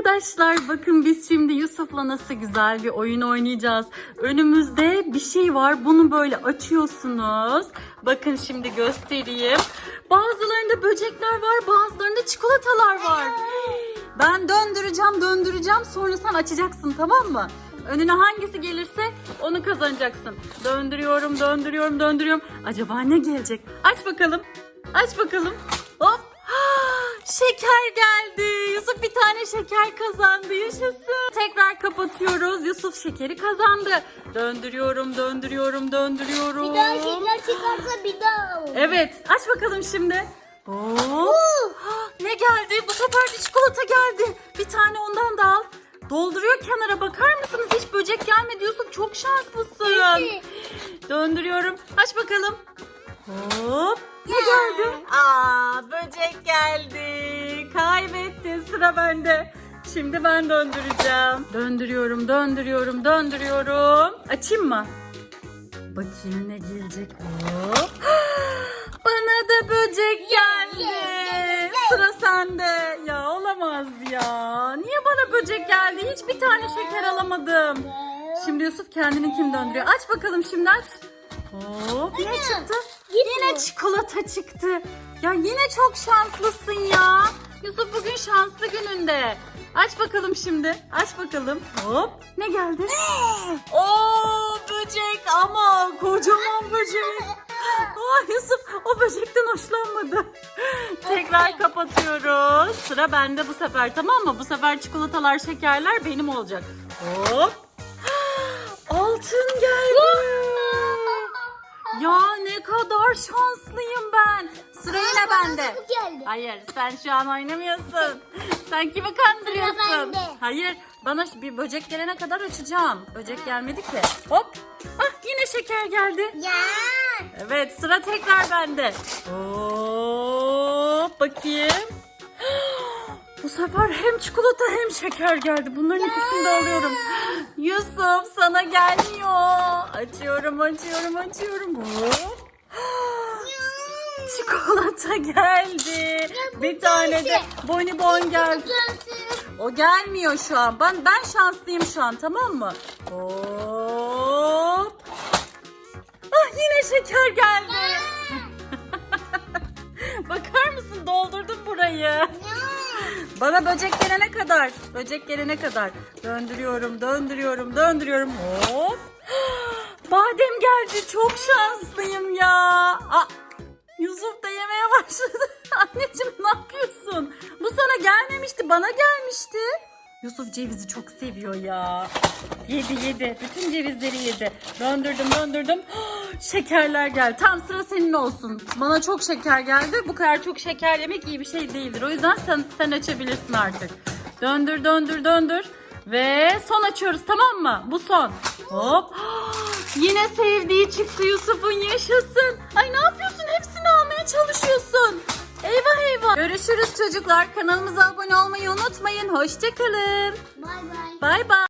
Arkadaşlar bakın biz şimdi Yusuf'la nasıl güzel bir oyun oynayacağız. Önümüzde bir şey var. Bunu böyle açıyorsunuz. Bakın şimdi göstereyim. Bazılarında böcekler var, bazılarında çikolatalar var. Ben döndüreceğim, döndüreceğim. Sonra sen açacaksın tamam mı? Önüne hangisi gelirse onu kazanacaksın. Döndürüyorum, döndürüyorum, döndürüyorum. Acaba ne gelecek? Aç bakalım. Aç bakalım. Hop. Şeker tane şeker kazandı. Yaşasın. Tekrar kapatıyoruz. Yusuf şekeri kazandı. Döndürüyorum, döndürüyorum, döndürüyorum. Bir daha şeker çıkarsa bir daha. Evet. Aç bakalım şimdi. Oo. Ne geldi? Bu sefer de çikolata geldi. Bir tane ondan da al. Dolduruyor kenara bakar mısınız? Hiç böcek gelmedi Yusuf. Çok şanslısın. Evet. Döndürüyorum. Aç bakalım. Hop. Ne geldi? Aa, böcek geldi. Kaybettin. Sıra bende. Şimdi ben döndüreceğim. Döndürüyorum, döndürüyorum, döndürüyorum. Açayım mı? Bakayım ne gelecek. Hop. Bana da böcek geldi. Sıra sende. Ya olamaz ya. Niye bana böcek geldi? Hiçbir tane şeker alamadım. Şimdi Yusuf kendini kim döndürüyor? Aç bakalım şimdi aç. Hop ne çıktı? Yine çikolata çıktı. Ya yine çok şanslısın ya. Yusuf bugün şanslı gününde. Aç bakalım şimdi. Aç bakalım. Hop. Ne geldi? Oo böcek ama kocaman böcek. Aa, Yusuf o böcekten hoşlanmadı. Tekrar kapatıyoruz. Sıra bende bu sefer tamam mı? Bu sefer çikolatalar, şekerler benim olacak. Hop. Altın geldi. Ya ne kadar şanslıyım ben. Sıra yine bende. Geldi. Hayır sen şu an oynamıyorsun. Sen kimi kandırıyorsun? Bende. Hayır bana şu- bir böcek gelene kadar açacağım. Böcek gelmedi ki. Hop. Ah yine şeker geldi. Ya. Evet sıra tekrar bende. Hop bakayım. Bu sefer hem çikolata hem şeker geldi. Bunların ikisini de alıyorum. Yusuf sana gelmiyor. Açıyorum açıyorum açıyorum. Hop. Çikolata geldi. Bir tane de bonibon geldi. O gelmiyor şu an. Ben ben şanslıyım şu an tamam mı? Hop. Ah yine şeker geldi. Bakar mısın doldurdum burayı. Bana böcek gelene kadar, böcek gelene kadar döndürüyorum, döndürüyorum, döndürüyorum. Hop. Badem geldi. Çok şanslıyım ya. Aa, Yusuf da yemeye başladı. Anneciğim ne yapıyorsun? Bu sana gelmemişti, bana gelmişti. Yusuf cevizi çok seviyor ya. Yedi yedi. Bütün cevizleri yedi. Döndürdüm döndürdüm. Şekerler geldi. Tam sıra senin olsun. Bana çok şeker geldi. Bu kadar çok şeker yemek iyi bir şey değildir. O yüzden sen, sen açabilirsin artık. Döndür döndür döndür. Ve son açıyoruz tamam mı? Bu son. Hop. Yine sevdiği çıktı Yusuf'un yaşasın. Ay ne yapıyorsun? Hepsini almaya çalışıyorsun. Eyvah eyvah. Görüşürüz çocuklar. Kanalımıza abone olmayı unutmayın. Hoşçakalın. Bay bay. Bay bay.